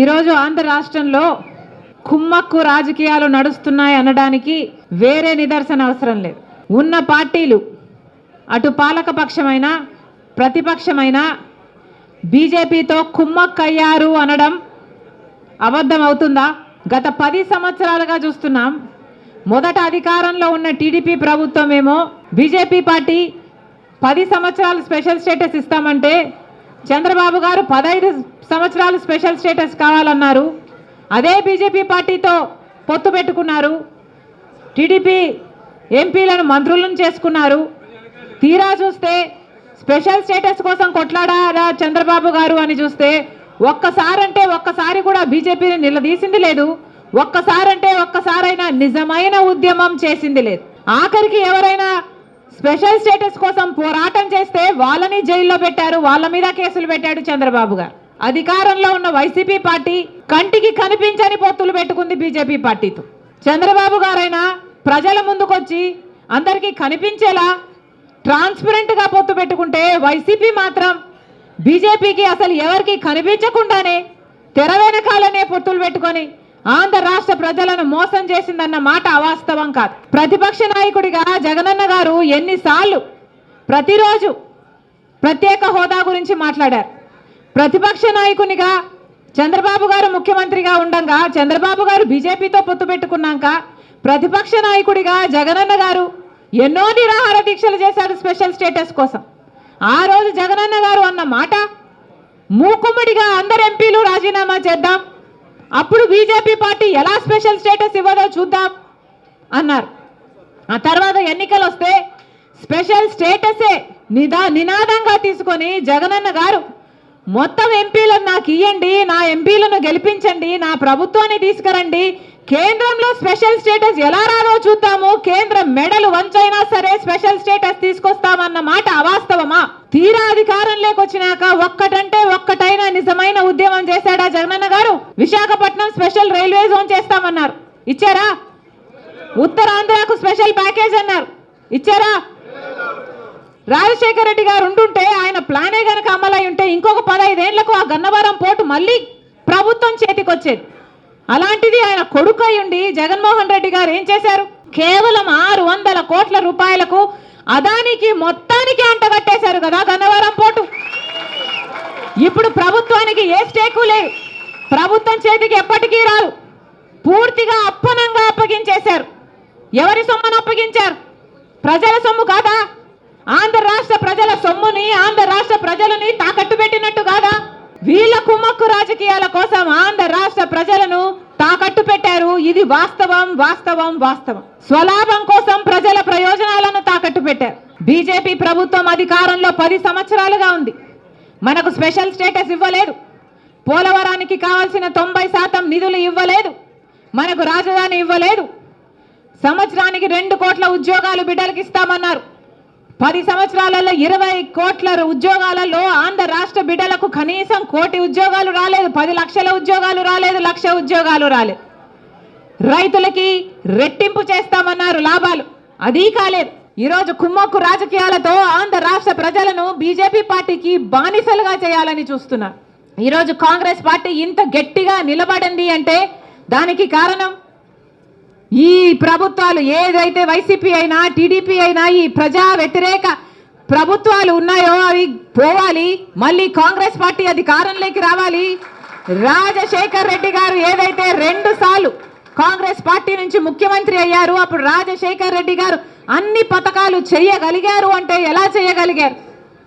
ఈరోజు ఆంధ్ర రాష్ట్రంలో కుమ్మక్కు రాజకీయాలు నడుస్తున్నాయి అనడానికి వేరే నిదర్శన అవసరం లేదు. ఉన్న పార్టీలు అటు పాలక పక్షమైన ప్రతిపక్షమైన బీజేపీతో కుమ్మక్కయ్యారు అనడం అబద్ధం అవుతుందా? గత పది సంవత్సరాలుగా చూస్తున్నాం. మొదట అధికారంలో ఉన్న టీడీపీ ప్రభుత్వం ఏమో బీజేపీ పార్టీ పది సంవత్సరాలు స్పెషల్ స్టేటస్ ఇస్తామంటే చంద్రబాబు గారు పదహైదు సంవత్సరాలు స్పెషల్ స్టేటస్ కావాలన్నారు. అదే బీజేపీ పార్టీతో పొత్తు పెట్టుకున్నారు. టీడీపీ ఎంపీలను మంత్రులను చేసుకున్నారు. తీరా చూస్తే స్పెషల్ స్టేటస్ కోసం కొట్లాడారా చంద్రబాబు గారు అని చూస్తే ఒక్కసారంటే ఒక్కసారి కూడా బీజేపీని నిలదీసింది లేదు. ఒక్కసారంటే ఒక్కసారైనా నిజమైన ఉద్యమం చేసింది లేదు. ఆఖరికి ఎవరైనా స్పెషల్ స్టేటస్ కోసం పోరాటం చేస్తే వాళ్ళని జైల్లో పెట్టారు వాళ్ళ మీద కేసులు పెట్టాడు చంద్రబాబు గారు. అధికారంలో ఉన్న వైసీపీ పార్టీ కంటికి కనిపించని పొత్తులు పెట్టుకుంది బీజేపీ పార్టీతో. చంద్రబాబు గారైనా ప్రజల ముందుకొచ్చి అందరికీ కనిపించేలా ట్రాన్స్పరెంట్గా పొత్తు పెట్టుకుంటే వైసీపీ మాత్రం బీజేపీకి అసలు ఎవరికి కనిపించకుండానే తెర వెనకాలనే పొత్తులు పెట్టుకొని ఆంధ్ర రాష్ట్ర ప్రజలను మోసం చేసిందన్న మాట అవాస్తవం కాదు. ప్రతిపక్ష నాయకుడిగా జగనన్న గారు ఎన్నిసార్లు ప్రతిరోజు ప్రత్యేక హోదా గురించి మాట్లాడారు. ప్రతిపక్ష నాయకునిగా చంద్రబాబు గారు ముఖ్యమంత్రిగా ఉండగా చంద్రబాబు గారు బీజేపీతో పొత్తు పెట్టుకున్నాక ప్రతిపక్ష నాయకుడిగా జగనన్న గారు ఎన్నో నిరాహార దీక్షలు చేశారు స్పెషల్ స్టేటస్ కోసం. ఆ రోజు జగనన్న గారు అన్న మాట మూకుమ్మడిగా అందరు ఎంపీలు రాజీనామా చేద్దాం అప్పుడు బీజేపీ పార్టీ ఎలా స్పెషల్ స్టేటస్ ఇవ్వదో చూద్దాం అన్నారు. ఆ తర్వాత ఎన్నికలు వస్తే స్పెషల్ స్టేటసే నిదా నినాదంగా తీసుకొని జగనన్న గారు మొత్తం ఎంపీలను నాకు ఇయ్యండి నా ఎంపీలను గెలిపించండి నా ప్రభుత్వాన్ని తీసుకురండి కేంద్రంలో స్పెషల్ స్టేటస్ ఎలా రాదో చూద్దాము. కేంద్ర మెడలు వంచైనా సరే స్పెషల్ స్టేటస్ తీసుకొస్తామన్న మాట అవాస్తవమా? తీరా అధికారం లేకొచ్చినాక ఒక్కటంటే ఒక్కటైనా నిజమైన ఉద్యమం చేశాడా జగనన్న గారు? విశాఖపట్నం స్పెషల్ రైల్వే జోన్ చేస్తామన్నారు. ఇచ్చారా? ఉత్తరాంధ్రకు స్పెషల్ ప్యాకేజ్ అన్నారు. ఇచ్చారా? రాజశేఖర రెడ్డి గారు ఉంటుంటే ఆయన ప్లానే గనక అమలై ఉంటే ఇంకొక పదహైదేళ్ళకు ఆ గన్నవరం పోర్టు మళ్ళీ ప్రభుత్వం చేతికొచ్చేది. అలాంటిది ఆయన కొడుకు అయ్యుండి ఉండి జగన్మోహన్ రెడ్డి గారు ఏం చేశారు? కేవలం ఆరు వందల కోట్ల రూపాయలకు అదానికి మొత్తానికి అంటగట్టేశారు కదా గన్నవరం పోర్టు. ఇప్పుడు ప్రభుత్వానికి ఏ స్టేకు లేదు. ప్రభుత్వం చేతికి ఎప్పటికీ రాదు. పూర్తిగా అప్పనంగా అప్పగించేశారు. ఎవరి సొమ్మును అప్పగించారు? ప్రజల సొమ్ము కాదా? ఆంధ్ర రాష్ట్ర ప్రజల సొమ్ముని ఆంధ్ర రాష్ట్ర ప్రజలని తాకట్టు పెట్టినట్టు కాదా? వీళ్ళ కుమ్మక్కు రాజకీయాల కోసం ఆంధ్ర రాష్ట్ర ప్రజలను తాకట్టు పెట్టారు. ఇది వాస్తవం వాస్తవం వాస్తవం. స్వలాభం కోసం ప్రజల ప్రయోజనాలను తాకట్టు పెట్టారు. బీజేపీ ప్రభుత్వం అధికారంలో పది సంవత్సరాలుగా ఉంది. మనకు స్పెషల్ స్టేటస్ ఇవ్వలేదు. పోలవరానికి కావాల్సిన తొంభై శాతం నిధులు ఇవ్వలేదు. మనకు రాజధాని ఇవ్వలేదు. సంవత్సరానికి రెండు కోట్ల ఉద్యోగాలు బిడ్డలకు ఇస్తామన్నారు. పది సంవత్సరాలలో ఇరవై కోట్ల ఉద్యోగాలలో ఆంధ్ర రాష్ట్ర బిడ్డలకు కనీసం కోటి ఉద్యోగాలు రాలేదు పది లక్షల ఉద్యోగాలు రాలేదు లక్ష ఉద్యోగాలు రాలేదు రైతులకి రెట్టింపు చేస్తామన్నారు లాభాలు. అది కాలేదు. ఈరోజు కుమ్మక్కు రాజకీయాలతో ఆంధ్ర రాష్ట్ర ప్రజలను బీజేపీ పార్టీకి బానిసలుగా చేయాలని చూస్తున్నారు. ఈరోజు కాంగ్రెస్ పార్టీ ఇంత గట్టిగా నిలబడింది అంటే దానికి కారణం ఈ ప్రభుత్వాలు ఏదైతే వైసీపీ అయినా టీడీపీ అయినా ఈ ప్రజా వ్యతిరేక ప్రభుత్వాలు ఉన్నాయో అవి పోవాలి. మళ్ళీ కాంగ్రెస్ పార్టీ అధికారంలోకి రావాలి. రాజశేఖర్ రెడ్డి గారు ఏదైతే రెండు సార్లు కాంగ్రెస్ పార్టీ నుంచి ముఖ్యమంత్రి అయ్యారు అప్పుడు రాజశేఖర్ రెడ్డి గారు అన్ని పథకాలు చేయగలిగారు అంటే ఎలా చేయగలిగారు?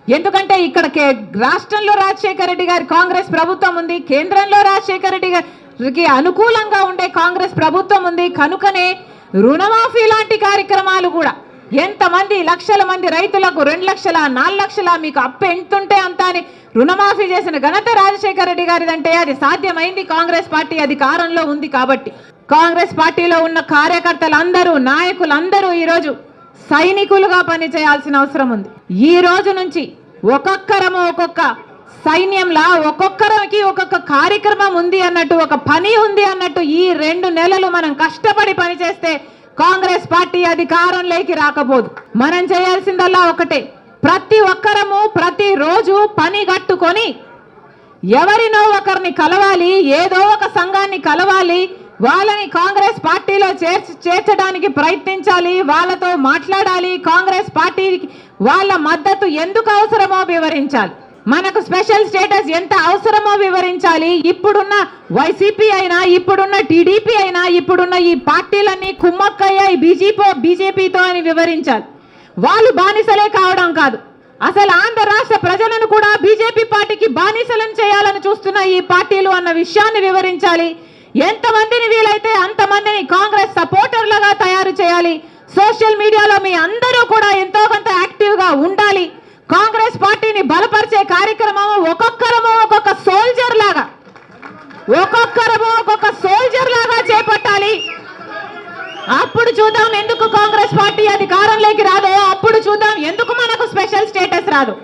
ఎందుకంటే ఇక్కడ కే- రాష్ట్రంలో రాజశేఖర రెడ్డి గారు కాంగ్రెస్ ప్రభుత్వం ఉంది కేంద్రంలో రాజశేఖర రెడ్డి గారు అనుకూలంగా ఉండే కాంగ్రెస్ ప్రభుత్వం ఉంది. కనుకనే రుణమాఫీ లాంటి కార్యక్రమాలు కూడా ఎంతమంది లక్షల మంది రైతులకు రెండు లక్షల నాలుగు లక్షల మీకు అప్పు ఎంతుంటే అంత అని రుణమాఫీ చేసిన ఘనత రాజశేఖర రెడ్డి గారిదంటే అది సాధ్యమైంది. కాంగ్రెస్ పార్టీ అధికారంలో ఉంది కాబట్టి. కాంగ్రెస్ పార్టీలో ఉన్న కార్యకర్తలందరూ నాయకులందరూ ఈరోజు సైనికులుగా పనిచేయాల్సిన అవసరం ఉంది. ఈ రోజు నుంచి ఒక్కొక్కరము ఒక్కొక్క సైన్యంలా ఒక్కొక్కరికి ఒక్కొక్క కార్యక్రమం ఉంది అన్నట్టు ఒక పని ఉంది అన్నట్టు ఈ రెండు నెలలు మనం కష్టపడి పనిచేస్తే కాంగ్రెస్ పార్టీ అధికారంలోకి రాకపోదు. మనం చేయాల్సిందల్లా ఒకటే. ప్రతి ఒక్కరము ప్రతిరోజు పని కట్టుకొని ఎవరినో ఒకరిని కలవాలి ఏదో ఒక సంఘాన్ని కలవాలి వాళ్ళని కాంగ్రెస్ పార్టీలో చేర్చ చేర్చడానికి ప్రయత్నించాలి వాళ్ళతో మాట్లాడాలి కాంగ్రెస్ పార్టీకి వాళ్ళ మద్దతు ఎందుకు అవసరమో వివరించాలి. మనకు స్పెషల్ స్టేటస్ ఎంత అవసరమో వివరించాలి. ఇప్పుడున్న వైసీపీ అయినా ఇప్పుడున్న టీడీపీ అయినా ఇప్పుడున్న ఈ పార్టీలన్నీ కుమ్మక్కయ్యాయి బీజేపీ బీజేపీతో అని వివరించాలి. వాళ్ళు బానిసలే కావడం కాదు. అసలు ఆంధ్ర రాష్ట్ర ప్రజలను కూడా బీజేపీ పార్టీకి బానిసలను చేయాలని చూస్తున్న ఈ పార్టీలు అన్న విషయాన్ని వివరించాలి. ఎంతమందిని వీలైతే అంతమందిని కాంగ్రెస్ సపోర్టర్లుగా తయారు చేయాలి. సోషల్ మీడియాలో మీ అందరూ కూడా ఎంతో కొంత యాక్టివ్గా ఉండాలి. కాంగ్రెస్ కార్యక్రమం ఒక్కొక్కరము ఒక్కొక్క సోల్జర్ లాగా. ఒక్కొక్కరము ఒక్కొక్క సోల్జర్ లాగా చేపట్టాలి. అప్పుడు చూద్దాం ఎందుకు కాంగ్రెస్ పార్టీ అధికారంలోకి రాదో అప్పుడు చూద్దాం ఎందుకు మనకు స్పెషల్ స్టేటస్ రాదు.